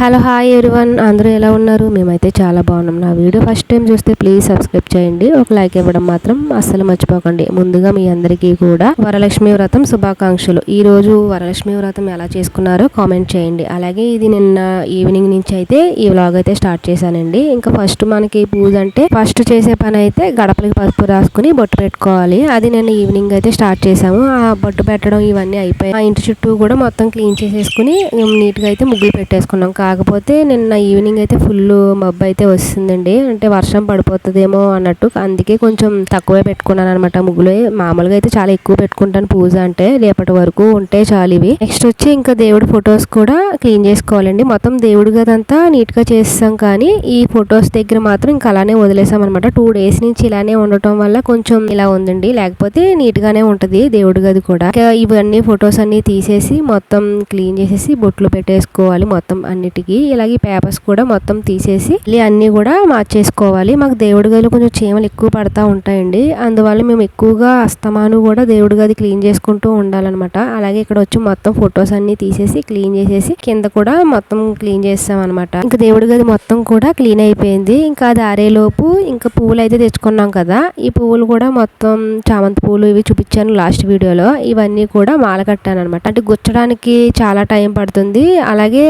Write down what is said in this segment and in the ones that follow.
Hello hi everyone. అందరూ ఎలా ఉన్నారు? మేమైతే చాలా బాగున్నాం. నా వీడియో ఫస్ట్ టైం చూస్తే ప్లీజ్ సబ్స్క్రైబ్ చేయండి. ఒక లైక్ ఇవ్వడం మాత్రం అస్సలు మర్చిపోకండి. ముందుగా మీ అందరికీ కూడా వరలక్ష్మి వ్రతం శుభాకాంక్షలు. ఈ రోజు వరలక్ష్మి వ్రతం ఎలా చేసుకున్నారో కామెంట్ చేయండి. అలాగే ఇది నిన్న ఈవినింగ్ నుంచి అయితే ఈ వ్లాగ్ అయితే స్టార్ట్ చేశానండి. ఇంకా ఫస్ట్ మనకి పూజ అంటే ఫస్ట్ చేసే పని అయితే గడపలకి పసుపు రాసుకుని బొట్టు పెట్టుకోవాలి. అది నేను ఈవినింగ్ అయితే స్టార్ట్ చేశాము. ఆ బొట్టు పెట్టడం ఇవన్నీ అయిపోయి ఆ ఇంటి చుట్టూ కూడా మొత్తం క్లీన్ చేసేసుకుని నీట్గా అయితే ముగ్గులు పెట్టేసుకున్నాం. కాకపోతే నిన్న ఈవినింగ్ అయితే ఫుల్ మబ్బు అయితే వస్తుందండి. అంటే వర్షం పడిపోతుందేమో అన్నట్టు. అందుకే కొంచెం తక్కువే పెట్టుకున్నాను అనమాట ముగ్గులు. మామూలుగా అయితే చాలా ఎక్కువ పెట్టుకుంటాను పూజ అంటే. రేపటి వరకు ఉంటే చాలు ఇవి. నెక్స్ట్ వచ్చి ఇంకా దేవుడి ఫొటోస్ కూడా క్లీన్ చేసుకోవాలండి. మొత్తం దేవుడి గదంతా నీట్గా చేస్తాం కానీ ఈ ఫొటోస్ దగ్గర మాత్రం ఇంకా అలానే వదిలేసాం అనమాట టూ డేస్ నుంచి ఇలానే ఉండటం వల్ల కొంచెం ఇలా ఉందండి. లేకపోతే నీట్ గానే ఉంటది దేవుడి గది కూడా. ఇవన్నీ ఫొటోస్ అన్ని తీసేసి మొత్తం క్లీన్ చేసేసి బొట్లు పెట్టేసుకోవాలి మొత్తం అన్నిటి వాటికి ఇలాగే పేపర్స్ కూడా మొత్తం తీసేసి అన్ని కూడా మార్చేసుకోవాలి. మాకు దేవుడి గదిలో కొంచెం చీమలు ఎక్కువ పడతా ఉంటాయండి. అందువల్ల మేము ఎక్కువగా అస్తమాను కూడా దేవుడి గది క్లీన్ చేసుకుంటూ ఉండాలన్నమాట. అలాగే ఇక్కడ వచ్చి మొత్తం ఫొటోస్ అన్ని తీసేసి క్లీన్ చేసేసి కింద కూడా మొత్తం క్లీన్ చేస్తాం అనమాట ఇంకా దేవుడి గది మొత్తం కూడా క్లీన్ అయిపోయింది. ఇంకా అది ఆరేలోపు ఇంకా పువ్వులు అయితే తెచ్చుకున్నాం కదా. ఈ పువ్వులు కూడా మొత్తం చామంతి పువ్వులు ఇవి చూపించాను లాస్ట్ వీడియోలో. ఇవన్నీ కూడా మాల కట్టాను అనమాట అంటే గుచ్చడానికి చాలా టైం పడుతుంది. అలాగే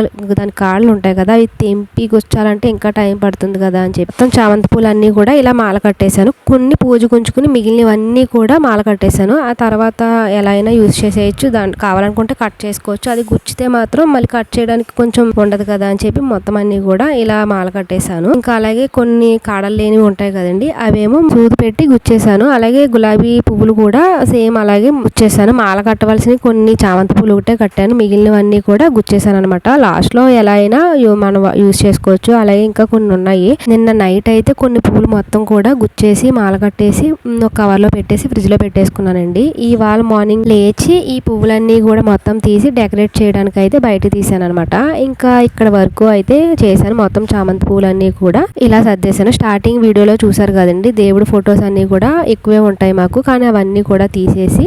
కాడ దాని కాళ్ళు ఉంటాయి కదా అవి తెంపి గుచ్చాలంటే ఇంకా టైం పడుతుంది కదా అని చెప్పి. మొత్తం చామంతి పూలు అన్నీ కూడా ఇలా మాల కట్టేశాను. కొన్ని పూజ గుంచుకుని మిగిలినవన్నీ కూడా మాల కట్టేశాను. ఆ తర్వాత ఎలా అయినా యూజ్ చేసేయచ్చు. దాని కావాలనుకుంటే కట్ చేసుకోవచ్చు. అది గుచ్చితే మాత్రం మళ్ళీ కట్ చేయడానికి కొంచెం ఉండదు కదా అని చెప్పి మొత్తం అన్ని కూడా ఇలా మాల కట్టేశాను. ఇంకా అలాగే కొన్ని కాడలు లేనివి ఉంటాయి కదండి అవేమో సూది పెట్టి గుచ్చేసాను అలాగే గులాబీ పువ్వులు కూడా సేమ్ అలాగే గుచ్చేసాను మాల కట్టవలసిన కొన్ని చామంతి పూలు ఒకటే కట్టాను. మిగిలినవన్నీ కూడా గుచ్చేసాను అనమాట లాస్ట్లో ఎలా అయినా మనం యూస్ చేసుకోవచ్చు. అలాగే ఇంకా కొన్ని ఉన్నాయి. నిన్న నైట్ అయితే కొన్ని పూలు మొత్తం కూడా గుచ్చేసి మాల కట్టేసి ఒక కవర్లో పెట్టేసి ఫ్రిడ్జ్లో పెట్టేసుకున్నానండి. ఇవాళ మార్నింగ్ లేచి ఈ పువ్వులన్నీ కూడా మొత్తం తీసి డెకరేట్ చేయడానికి అయితే బయట తీసాను అనమాట ఇంకా ఇక్కడ వరకు అయితే చేశాను. మొత్తం చామంతి పూలన్నీ కూడా ఇలా సర్దేశాను. స్టార్టింగ్ వీడియోలో చూసారు కదండి. దేవుడు ఫొటోస్ అన్నీ కూడా ఎక్కువే ఉంటాయి మాకు. కానీ అవన్నీ కూడా తీసేసి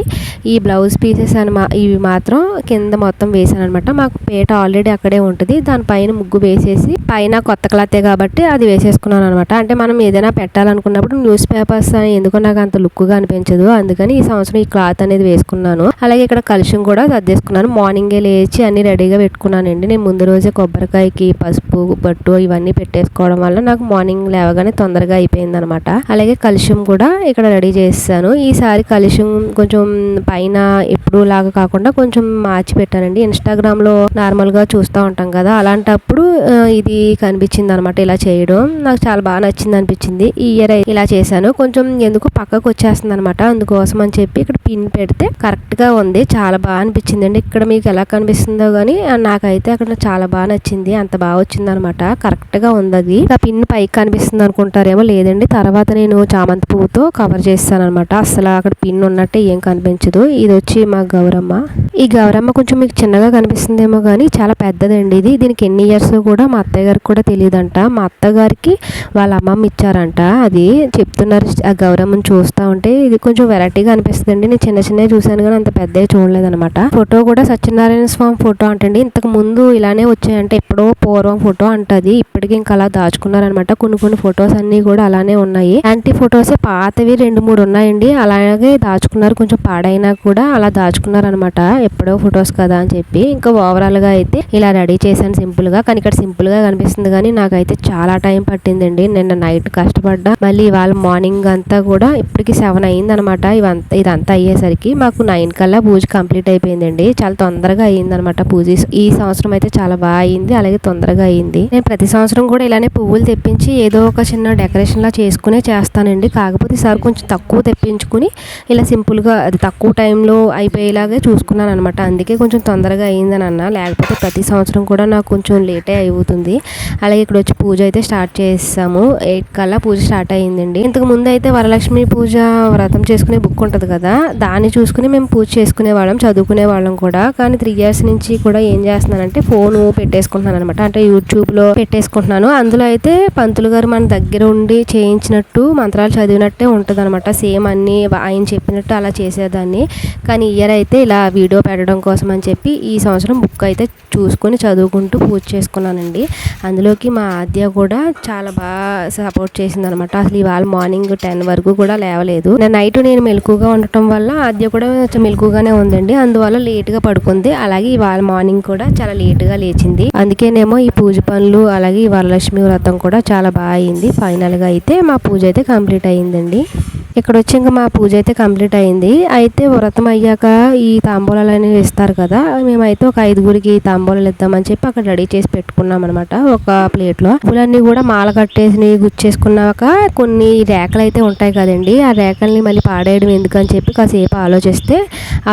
ఈ బ్లౌజ్ పీసెస్ అని మా ఇవి మాత్రం కింద మొత్తం వేసాను అనమాట మాకు పేట ఆల్రెడీ అక్కడ ఉంటుంది. దానిపైన ముగ్గు వేసేసి పైన కొత్త క్లాతే కాబట్టి అది వేసేసుకున్నాను అనమాట అంటే మనం ఏదైనా పెట్టాలనుకున్నప్పుడు న్యూస్ పేపర్స్ ఎందుకో నాకు అంత లుక్గా అనిపించదు అందుకని ఈ సంవత్సరం ఈ క్లాత్ అనేది వేసుకున్నాను. అలాగే ఇక్కడ కలుషం కూడా సర్దేసుకున్నాను. మార్నింగే లేచి అన్ని రెడీగా పెట్టుకున్నానండి. నేను ముందు రోజే కొబ్బరికాయకి పసుపు బట్టు ఇవన్నీ పెట్టేసుకోవడం వల్ల నాకు మార్నింగ్ లేవగానే తొందరగా అయిపోయింది అనమాట అలాగే కలుషం కూడా ఇక్కడ రెడీ చేస్తాను ఈసారి కలుషం కొంచెం పైన ఎప్పుడు లాగా కాకుండా కొంచెం మార్చి పెట్టానండి. ఇన్స్టాగ్రామ్లో నార్మల్గా చూస్తూ ఉంటాం కదా అలాంటప్పుడు ఇది కనిపించింది అనమాట ఇలా చేయడం. నాకు చాలా బాగా నచ్చింది అనిపించింది ఈ ఇయర్ ఇలా చేశాను. కొంచెం ఎందుకు పక్కకు వచ్చేస్తుంది అనమాట అందుకోసం అని చెప్పి ఇక్కడ పిన్ పెడితే కరెక్ట్గా ఉంది. చాలా బాగా అనిపించింది అండి ఇక్కడ మీకు ఎలా కనిపిస్తుందో గానీ నాకైతే అక్కడ చాలా బాగా నచ్చింది. అంత బాగా వచ్చింది అనమాట కరెక్ట్గా ఉంది అది. ఆ పిన్ పైకి కనిపిస్తుంది అనుకుంటారేమో లేదండి. తర్వాత నేను చామంతి పువ్వుతో కవర్ చేస్తాను అనమాట అసలు అక్కడ పిన్ ఉన్నట్టే ఏం కనిపించదు. ఇది వచ్చి మా గౌరమ్మ. ఈ గౌరమ్మ కొంచెం మీకు చిన్నగా కనిపిస్తుందేమో కానీ చాలా పెద్దది పెద్దదండి ఇది దీనికి ఎన్ని ఇయర్స్ కూడా మా అత్తయ్య గారికి కూడా తెలియదంట. మా అత్తగారికి వాళ్ళ అమ్మమ్మ ఇచ్చారంట. అది చెప్తున్నారు ఆ గౌరవం చూస్తూ ఉంటే ఇది కొంచెం వెరైటీగా అనిపిస్తుంది నేను చిన్న చిన్నవి చూశాను కానీ అంత పెద్దవి చూడలేదనమాట ఫోటో కూడా సత్యనారాయణ స్వామి ఫోటో అంటండి. ఇంతకు ముందు ఇలానే వచ్చాయంటే ఎప్పుడో పూర్వం ఫోటో అంటది. ఇప్పటికి ఇంకా అలా దాచుకున్నారనమాట కొన్ని కొన్ని ఫొటోస్ అన్ని కూడా అలానే ఉన్నాయి. యాంటీ ఫొటోస్ పాతవి రెండు మూడు ఉన్నాయండి. అలాగే దాచుకున్నారు. కొంచెం పాడైనా కూడా అలా దాచుకున్నారనమాట ఎప్పుడో ఫొటోస్ కదా అని చెప్పి. ఇంకా ఓవరాల్గా అయితే ఇలా రెడీ చేశాను సింపుల్గా. కానీ ఇక్కడ సింపుల్గా కనిపిస్తుంది కానీ నాకైతే చాలా టైం పట్టిందండి. నిన్న నైట్ కష్టపడ్డా. మళ్ళీ ఇవాళ మార్నింగ్ అంతా కూడా ఇప్పటికి సెవెన్ అయిందనమాట ఇవంతా ఇదంతా అయ్యేసరికి మాకు నైన్ కల్లా పూజ కంప్లీట్ అయిపోయిందండి. చాలా తొందరగా అయిందనమాట పూజ. ఈ సంవత్సరం అయితే చాలా బాగా అయింది అలాగే తొందరగా అయింది నేను ప్రతి సంవత్సరం కూడా ఇలానే పువ్వులు తెప్పించి ఏదో ఒక చిన్న డెకరేషన్ లా చేసుకునే చేస్తానండి. కాకపోతే ఈసారి కొంచెం తక్కువ తెప్పించుకుని ఇలా సింపుల్గా అది తక్కువ టైంలో అయిపోయేలాగే చూసుకున్నాను అనమాట అందుకే కొంచెం తొందరగా అయిందని అన్న లేకపోతే ప్రతి సంవత్సరం సంవత్సరం కూడా నాకు కొంచెం లేటే అవుతుంది అలాగే ఇక్కడ వచ్చి పూజ అయితే స్టార్ట్ చేసాము. ఎయిట్ కల్లా పూజ స్టార్ట్ అయ్యిందండి. ఇంతకు ముందు అయితే వరలక్ష్మి పూజ వ్రతం చేసుకునే బుక్ ఉంటుంది కదా దాన్ని చూసుకుని మేము పూజ చేసుకునే వాళ్ళం చదువుకునే వాళ్ళం కూడా. కానీ త్రీ ఇయర్స్ నుంచి కూడా ఏం చేస్తున్నానంటే ఫోన్ పెట్టేసుకుంటున్నాను అనమాట అంటే యూట్యూబ్లో పెట్టేసుకుంటున్నాను. అందులో అయితే పంతులు గారు మన దగ్గర ఉండి చేయించినట్టు మంత్రాలు చదివినట్టే ఉంటుంది అనమాట సేమ్ అన్ని ఆయన చెప్పినట్టు అలా చేసేదాన్ని. కానీ ఇయర్ అయితే ఇలా వీడియో పెట్టడం కోసం అని చెప్పి ఈ సంవత్సరం బుక్ అయితే చూసుకుని పెట్టుకుని చదువుకుంటూ పూజ చేసుకున్నానండి. అందులోకి మా ఆద్య కూడా చాలా బాగా సపోర్ట్ చేసింది అనమాట అసలు ఇవాళ మార్నింగ్ టెన్ వరకు కూడా లేవలేదు. నైట్ నేను మెలకుగా ఉండటం వల్ల ఆద్య కూడా మెలకుగానే ఉందండి. అందువల్ల లేట్గా పడుకుంది. అలాగే ఇవాళ మార్నింగ్ కూడా చాలా లేట్గా లేచింది. అందుకేనేమో ఈ పూజ పనులు అలాగే ఈ వరలక్ష్మి వ్రతం కూడా చాలా బాగా అయింది. ఫైనల్గా అయితే మా పూజ అయితే కంప్లీట్ అయ్యిందండి ఇక్కడ వచ్చి ఇంకా మా పూజ అయితే కంప్లీట్ అయింది. అయితే వ్రతం అయ్యాక ఈ తాంబూలాలు అనేవి ఇస్తారు కదా మేమైతే ఒక ఐదుగురికి తాంబూలాలు ఇద్దామని చెప్పి అక్కడ రెడీ చేసి పెట్టుకున్నాం అనమాట ఒక ప్లేట్లో. పూలన్నీ కూడా మాల కట్టేసి గుచ్చేసుకున్నాక కొన్ని రేఖలు అయితే ఉంటాయి కదండి ఆ రేఖల్ని మళ్ళీ పాడేయడం ఎందుకని చెప్పి కాసేపు ఆలోచిస్తే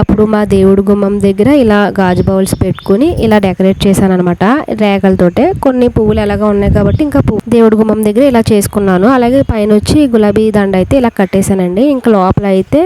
అప్పుడు మా దేవుడు గుమ్మం దగ్గర ఇలా గాజు బౌల్స్ పెట్టుకుని ఇలా డెకరేట్ చేశాను అనమాట రేఖలతోటే. కొన్ని పువ్వులు ఎలాగా ఉన్నాయి కాబట్టి ఇంకా దేవుడు గుమ్మం దగ్గర ఇలా చేసుకున్నాను. అలాగే పైన వచ్చి గులాబీ దండ అయితే ఇలా కట్టేసి చేశానండి. ఇంకా లోపల అయితే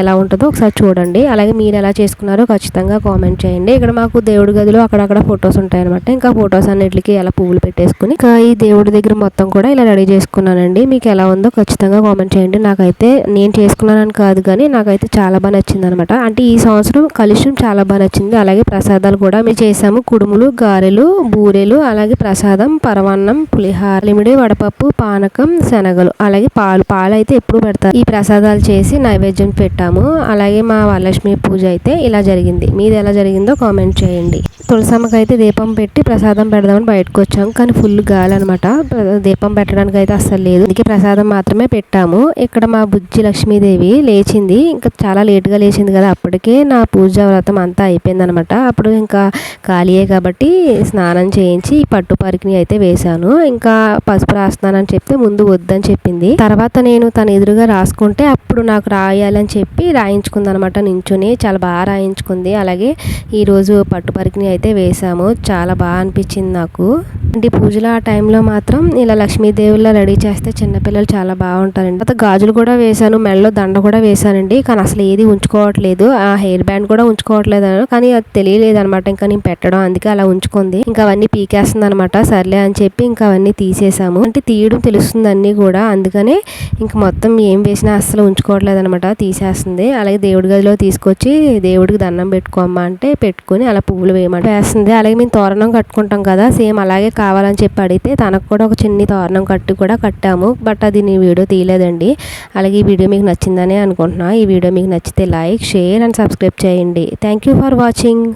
ఎలా ఉంటుందో ఒకసారి చూడండి. అలాగే మీరు ఎలా చేసుకున్నారో ఖచ్చితంగా కామెంట్ చేయండి. ఇక్కడ మాకు దేవుడి గదిలో అక్కడక్కడ ఫొటోస్ ఉంటాయన్నమాట. ఇంకా ఫొటోస్ అన్నిటికి ఎలా పువ్వులు పెట్టేసుకుని ఇంకా ఈ దేవుడి దగ్గర మొత్తం కూడా ఇలా రెడీ చేసుకున్నానండి. మీకు ఎలా ఉందో ఖచ్చితంగా కామెంట్ చేయండి. నాకైతే నేను చేసుకున్నానని కాదు కానీ నాకైతే చాలా బాగా నచ్చింది అనమాట అంటే ఈ సంవత్సరం కలుష్యం చాలా బాగా నచ్చింది. అలాగే ప్రసాదాలు కూడా మేము చేసాము. కుడుములు గారెలు బూరెలు అలాగే ప్రసాదం పరమాన్నం పులిహార లిమిడి వడపప్పు పానకం శనగలు అలాగే పాలు. పాలు అయితే ఎప్పుడు పెడతారు. ఈ ప్రసాదాలు చేసి నైవేద్యం పెట్టాము. అలాగే మా వరలక్ష్మి పూజ అయితే ఇలా జరిగింది. మీది ఎలా జరిగిందో కామెంట్ చేయండి. తులసమ్మకి అయితే దీపం పెట్టి ప్రసాదం పెడదామని బయటకు వచ్చాము. కానీ ఫుల్ గాలి అనమాట దీపం పెట్టడానికి అయితే అస్సలు లేదు. అందుకే ప్రసాదం మాత్రమే పెట్టాము. ఇక్కడ మా బుజ్జి లక్ష్మీదేవి లేచింది. ఇంకా చాలా లేట్గా లేచింది కదా. అప్పటికే నా పూజ వ్రతం అంతా అయిపోయింది అనమాట అప్పుడు ఇంకా ఖాళీయే కాబట్టి స్నానం చేయించి పట్టు పరికిని అయితే వేశాను. ఇంకా పసుపు రాస్తున్నానని చెప్తే ముందు వద్దని చెప్పింది. తర్వాత నేను తన ఎదురుగా రాసుకుంటే అప్పుడు నాకు రాయాలని చెప్పి రాయించుకుంది అనమాట నించుని చాలా బాగా రాయించుకుంది. అలాగే ఈరోజు పట్టు పరికిని అయితే వేసాము చాలా బాగా అనిపించింది నాకు. అంటే పూజలు ఆ టైంలో మాత్రం ఇలా లక్ష్మీదేవిలా రెడీ చేస్తే చిన్నపిల్లలు చాలా బాగుంటారండి. తర్వాత గాజులు కూడా వేశాను మెడలో దండ కూడా వేశానండి. కానీ అసలు ఏది ఉంచుకోవట్లేదు. ఆ హెయిర్ బ్యాండ్ కూడా ఉంచుకోవట్లేదు కానీ అది తెలియలేదు అనమాట ఇంకా నేను పెట్టడం అందుకే అలా ఉంచుకుంది. ఇంకా అవన్నీ పీకేస్తుంది అనమాట సర్లే అని చెప్పి ఇంకా అవన్నీ తీసేసాము అంటే తీయడం తెలుస్తుంది అన్నీ కూడా. అందుకనే ఇంక మొత్తం ఏం వేసినా అస్సలు ఉంచుకోవట్లేదు అనమాట తీసేస్తుంది. అలాగే దేవుడి గదిలో తీసుకొచ్చి దేవుడికి దండం పెట్టుకోమ్మా అంటే పెట్టుకుని అలా పువ్వులు వేయమంటే వేస్తుంది. అలాగే మేము తోరణం కట్టుకుంటాం కదా సేమ్ అలాగే కావాలని చెప్పి అడిగితే తనకు కూడా ఒక చిన్ని తోరణం కట్టి కూడా కట్టాము. బట్ అది నీ వీడియో తీయలేదండి. అలాగే ఈ వీడియో మీకు నచ్చిందనే అనుకుంటున్నా. ఈ వీడియో మీకు నచ్చితే లైక్ షేర్ అండ్ సబ్స్క్రైబ్ చేయండి. Thank you for watching.